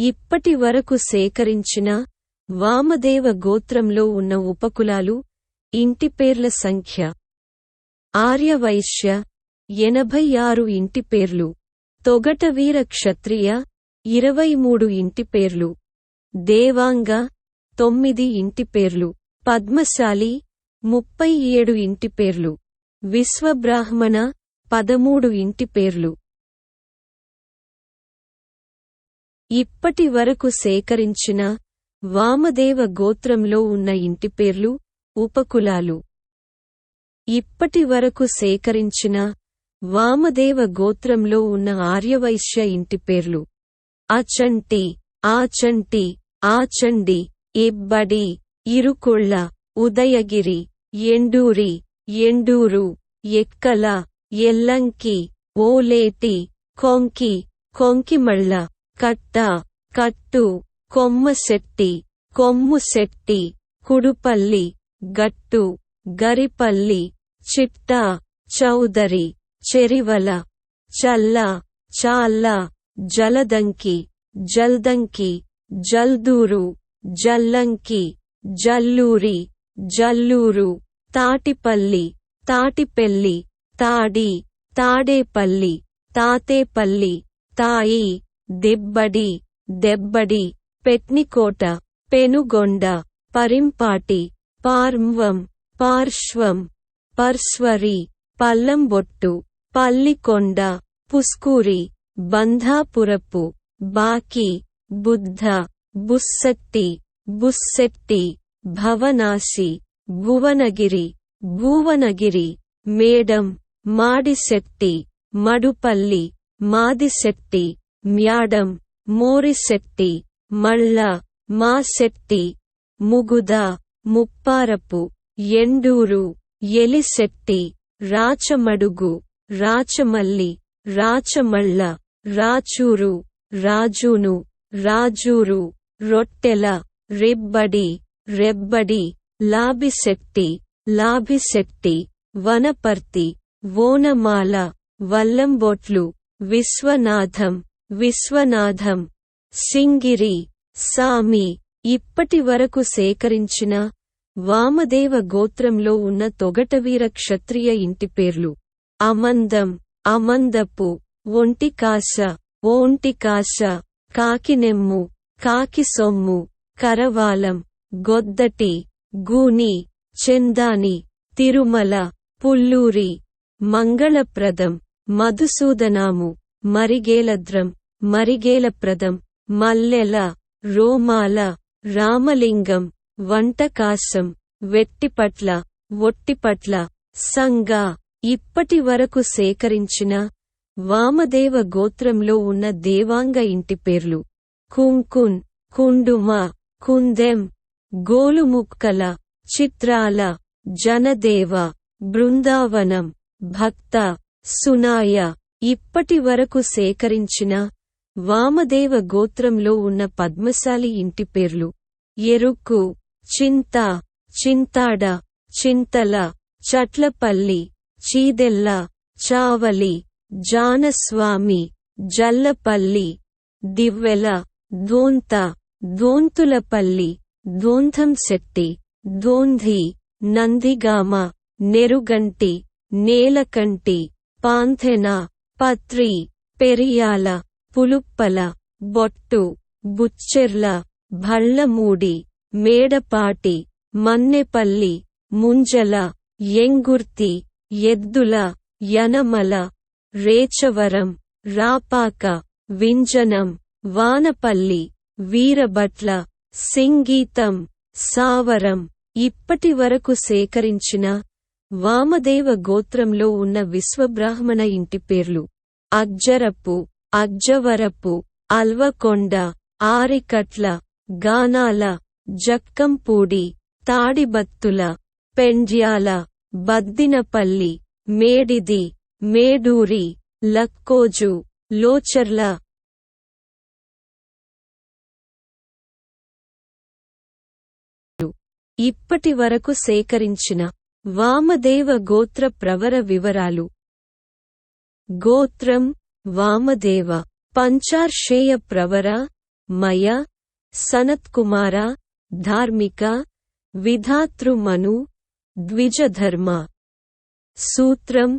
ఇప్పటి వరకు సేకరించిన వామదేవ గోత్రంలో ఉన్న ఉపకులాలు ఇంటి పేర్ల సంఖ్య. ఆర్యవైశ్య ఎనభై ఆరు ఇంటి పేర్లు. తొగటవీర క్షత్రియ ఇరవై మూడు ఇంటి పేర్లు. దేవాంగ తొమ్మిది ఇంటి పేర్లు. పద్మశాలి ముప్పై ఏడు ఇంటి పేర్లు. విశ్వబ్రాహ్మణ పదమూడు ఇంటి ఇప్పటి వరకు సేకరించిన వామదేవ గోత్రంలో ఉన్న ఇంటి పేర్లు ఉపకులాలు. ఇప్పటి వరకు సేకరించిన వామదేవ గోత్రంలో ఉన్న ఆర్యవైశ్య ఇంటి పేర్లు. అచంటి ఆచంటి ఆచండి ఇబ్బడి ఇరుకొళ్ళ ఉదయగిరి ఎండూరి ఎండూరు ఎక్కల ఎల్లంకి ఓలేటి కొంకి కొంకిమళ్ళ. కట్ట కట్టు కొమ్మశెట్టి కొమ్ముశెట్టి కుడుపల్లి గట్టు గరిపల్లి చిట్ట చౌదరి చెరివల చల్ల చాల్ల జలదంకి జల్దంకి జల్దూరు జల్లంకి జల్లూరి జల్లూరు తాటిపల్లి తాటిపెల్లి తాడి తాడేపల్లి తాతేపల్లి తాయి దిబ్బడి దెబ్బడి పెట్నికోట పెనుగొండ పరింపాటి పార్మ్వం పార్శ్వం పర్శ్వరి పల్లంబొట్టు పల్లికొండ పుస్కూరి బంధాపురపు బాకి బుద్ధ బుస్సట్టి బుస్సెట్టి భవనాశి భువనగిరి భూవనగిరి మేడం మాడిశెట్టి మడుపల్లి మాదిశెట్టి మ్యాడం మోరిశెట్టి మళ్ళ మాశెట్టి ముగుద ముప్పారపు ఎండూరు ఎలిశెట్టి రాచమడుగు రాచమల్లి రాచమళ్ళ రాచూరు రాజూను రాజూరు రొట్టెల రెబ్బడి రెబ్బడి లాభిశెట్టి లాభిశెట్టి వనపర్తి ఓనమాల వల్లంబోట్లు విశ్వనాథం విశ్వనాథం సింగిరి సామి ఇప్పటి వరకు సేకరించిన వామదేవ గోత్రంలో ఉన్న తొగటవీర క్షత్రియ ఇంటి పేర్లు అమందం అమందపు ఒంటికాశ ఓంటికాశ కాకినెమ్ము కాకిసొమ్ము కరవాలం గొద్దటి గూని చెందాని తిరుమల పుల్లూరి మంగళప్రదం మధుసూదనాము మరిగేలద్రం మరిగేలప్రదం మల్లెల రోమాల రామలింగం వంటకాసం వెట్టిపట్ల ఒట్టిపట్ల సంగా ఇప్పటి వరకు సేకరించిన వామదేవ గోత్రంలో ఉన్న దేవాంగ ఇంటి పేర్లు. కుంకున్ కుండుమ కుందెం గోలుముక్కల చిత్రాల జనదేవ బృందావనం భక్త సునాయ ఇప్పటి వరకు సేకరించిన వామదేవ గోత్రంలో ఉన్న పద్మశాలి ఇంటి పేర్లు. ఎరుక్కు చింత చింతాడ చింతల చట్లపల్లి చీదెల్ల చావలి జానస్వామి జల్లపల్లి దివ్వెల ధోంత ధోంతులపల్లి ధోంధంశెట్టి ధోంధి నందిగామ నెరుగంటి నేలకంటి పాంథెన పత్రి పెరియాల. పులుప్పల బొట్టు బుచ్చెర్ల భళ్ళమూడి మేడపాటి మన్నెపల్లి ముంజల ఎంగుర్తి ఎద్దుల యనమల రేచవరం రాపాక వింజనం వానపల్లి వీరభట్ల సింగీతం సావరం ఇప్పటి వరకు సేకరించిన వామదేవ గోత్రంలో ఉన్న విశ్వబ్రాహ్మణ ఇంటి పేర్లు. అజ్జరపు అజ్జవరపు అల్వకొండ ఆరికట్ల గానాల జక్కంపూడి తాడిబత్తుల పెండ్యాల బద్దినపల్లి మేడిది మేడూరి లక్కోజు లోచర్ల. ఇప్పటి వరకు సేకరించిన వామదేవ గోత్ర ప్రవర వివరాలు. గోత్రం వామదేవ పంచార్షేయ ప్రవర మయ సనత్కుమార ధార్మిక విధాతృమను ద్విజధర్మ సూత్రం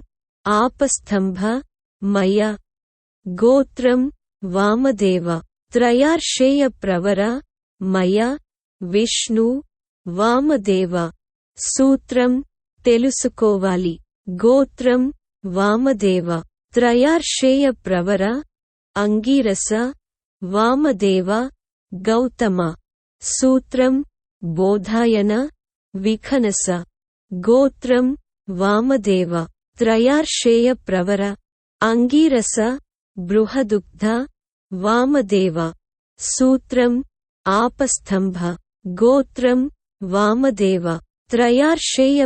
ఆపస్తంభ మయ గోత్రం వామదేవ త్రయార్షేయ ప్రవర మయ విష్ణు వామదేవ సూత్రం తెలుసుకోవాలి గోత్రం వామదేవ త్రయార్షేయ ప్రవర అంగీరస వామదేవ గౌతమ సూత్రం బోధాయన విఖనస గోత్రం వామదేవ త్రయార్షేయ ప్రవర అంగీరస బృహదుగ్ధ వామదేవ సూత్రం ఆపస్తంభ గోత్రం వామదేవ త్రయార్షేయ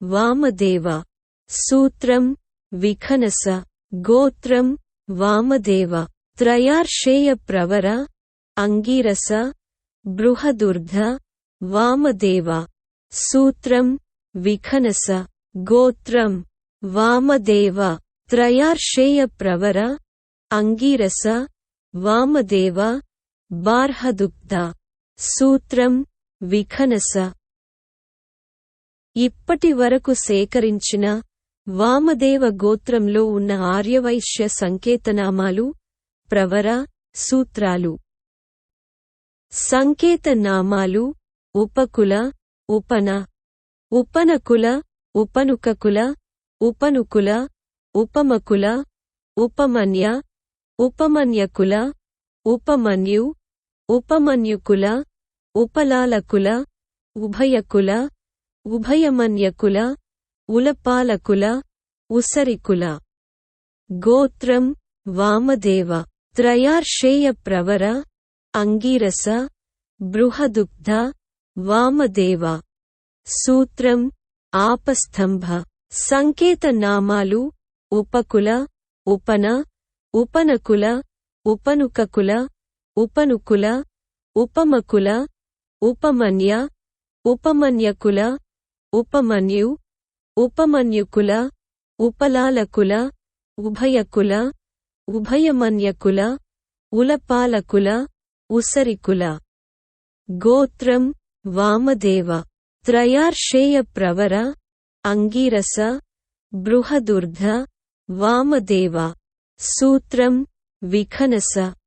ప్రవర ఆత్రేయ అర్చనానస వామదేవ సూత్రం విఖనస గోత్రం వామదేవ త్రయార్షేయ ప్రవర అంగీరస బృహదుర్ధ వామదేవ సూత్రం విఖనస గోత్రం వామదేవ త్రయార్షేయ ప్రవర ఇప్పటి వరకు సేకరించిన వామదేవ గోత్రంలో ఉన్న ఆర్యవైశ్య సంకేతనామాలు ప్రవర సూత్రాలు. సంకేతనామాలు ఉపకుల ఉపన ఉపనకుల ఉపనుకకుల ఉపనుకుల ఉపమకుల ఉపమన్య ఉపమన్యకుల ఉపమన్యు ఉపమన్యుకుల ఉపలాలకుల ఉభయకుల ఉభయమన్యకుల ఉలపాలకుల ఉసరికుల. గోత్రం వామదేవ. త్రయార్షేయ ప్రవర అంగీరస బృహదుగ్ధ వామదేవ. సూత్రం ఆపస్తంభ సంకేతనామాలు ఉపకుల ఉపన ఉపనకుల ఉపనుకకుల ఉపనుకుల ఉపమకుల ఉపమన్య ఉపమన్యకుల. ఉపమన్యు ఉపమన్యుకుల ఉపలాలకుల ఉభయకుల ఉభయమన్యకుల ఉలపాలకుల ఉసరికుల. గోత్రం వామదేవ. త్రయార్షేయ ప్రవర అంగీరస బృహదుర్ధ వామదేవ. సూత్రం విఖనస.